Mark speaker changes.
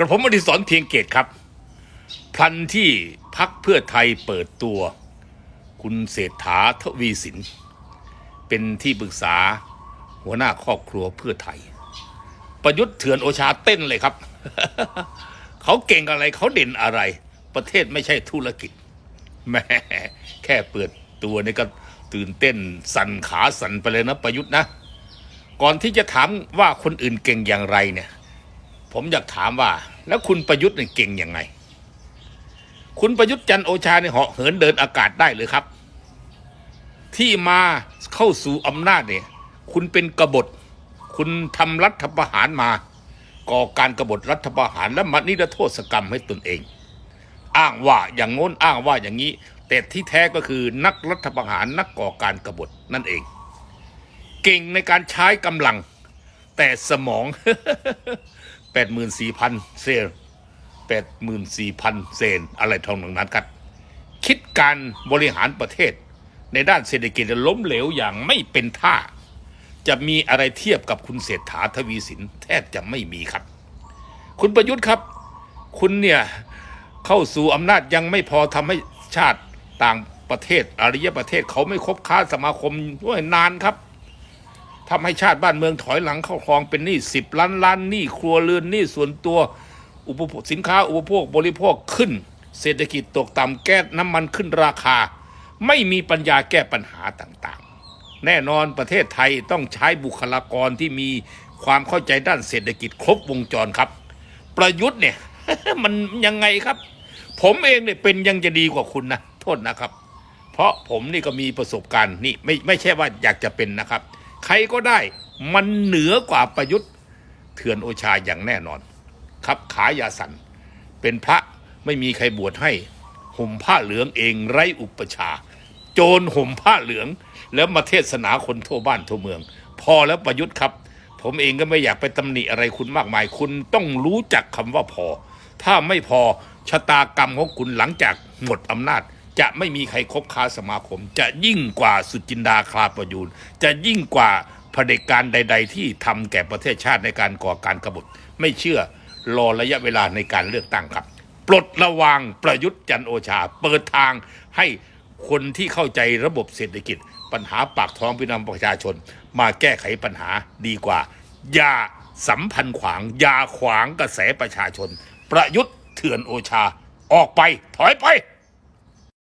Speaker 1: กระผมอดิศรเพียงเกตครับ พลันที่พักเพื่อไทยเปิดตัว คุณเศรษฐาทวีสิน เป็นที่ปรึกษาหัวหน้าครอบครัวเพื่อไทย ประยุทธ์เถื่อนโอชาเต้นเลยครับ เขาเก่งอะไรเขาเด่นอะไร ประเทศไม่ใช่ธุรกิจแม่แค่เปิดตัวนี่ก็ตื่นเต้นสั่นขาสั่นไปเลยนะประยุทธ์นะ ก่อนที่จะถามว่าคนอื่นเก่งอย่างไรเนี่ย ผมอยากถามว่า แล้วคุณประยุทธ์เนี่ยเก่งยังไง คุณประยุทธ์จันโอชาเนี่ยเหาะเหินเดินอากาศได้เลยครับ ที่มาเข้าสู่อำนาจเนี่ย คุณเป็นกบฏ คุณทำรัฐประหารมา ก่อการกบฏรัฐประหารและมานิรโทษกรรมให้ตนเอง อ้างว่าอย่างโน้นอ้างว่าอย่างนี้ แต่ที่แท้ก็คือนักรัฐประหารนักก่อการกบฏนั่นเอง เก่งในการใช้กำลัง แต่สมอง 84,000เซลล์84,000เซนอะไรทองนั้นครับคิดการบริหารประเทศ ในด้านเศรษฐกิจล้มเหลวอย่างไม่เป็นท่า จะมีอะไรเทียบกับคุณเศรษฐาทวีสินแทบจะไม่มีครับ คุณประยุทธ์ครับ คุณเนี่ยเข้าสู่อำนาจยังไม่พอทำให้ชาติต่างประเทศอารยประเทศเขาไม่คบค้าสมาคมด้วยนานครับ ทำให้ชาติบ้านเมืองถอยหลังเข้าคลองเป็นหนี้สิบล้านล้านหนี้ครัวเรือนหนี้ส่วนตัวอุปโภคสินค้าอุปโภคบริโภคขึ้น เศรษฐกิจตกต่ำแก๊สน้ำมันขึ้นราคา ไม่มีปัญญาแก้ปัญหาต่างๆ แน่นอนประเทศไทยต้องใช้บุคลากรที่มีความเข้าใจด้านเศรษฐกิจครบวงจรครับ ประยุทธ์เนี่ยมันยังไงครับ ผมเองเนี่ยเป็นยังจะดีกว่าคุณนะโทษนะครับ เพราะผมนี่ก็มีประสบการณ์นี่ไม่ไม่ใช่ว่าอยากจะเป็นนะครับ ใครก็ได้ มันเหนือกว่าประยุทธ์เถื่อนโอชาอย่างแน่นอน ครับขายาสัน เป็นพระไม่มีใครบวชให้ ห่มผ้าเหลืองเองไร้อุปชา โจรห่มผ้าเหลือง แล้วมาเทศนาคนทั่วบ้านทั่วเมือง พอแล้วประยุทธ์ครับ ผมเองก็ไม่อยากไปตำหนิอะไรคุณมากมาย คุณต้องรู้จักคำว่าพอ ถ้าไม่พอชะตากรรมของคุณหลังจากหมดอำนาจ จะไม่มีใครคบค้าสมาคม จะยิ่งกว่าสุจินดาคลาประยูนจะยิ่งกว่าเผด็จการใด ๆ ที่ทำแก่ประเทศชาติในการก่อการกบฏไม่เชื่อรอระยะเวลาในการเลือกตั้งครับ ปลดระวางประยุทธ์จันโอชา เปิดทางให้คนที่เข้าใจระบบเศรษฐกิจ ปัญหาปากท้องพี่น้องประชาชน มาแก้ไขปัญหาดีกว่า อย่าสัมพันธ์ขวางอย่าขวางกระแสประชาชน ประยุทธ์เถื่อนโอชา ออกไปถอยไป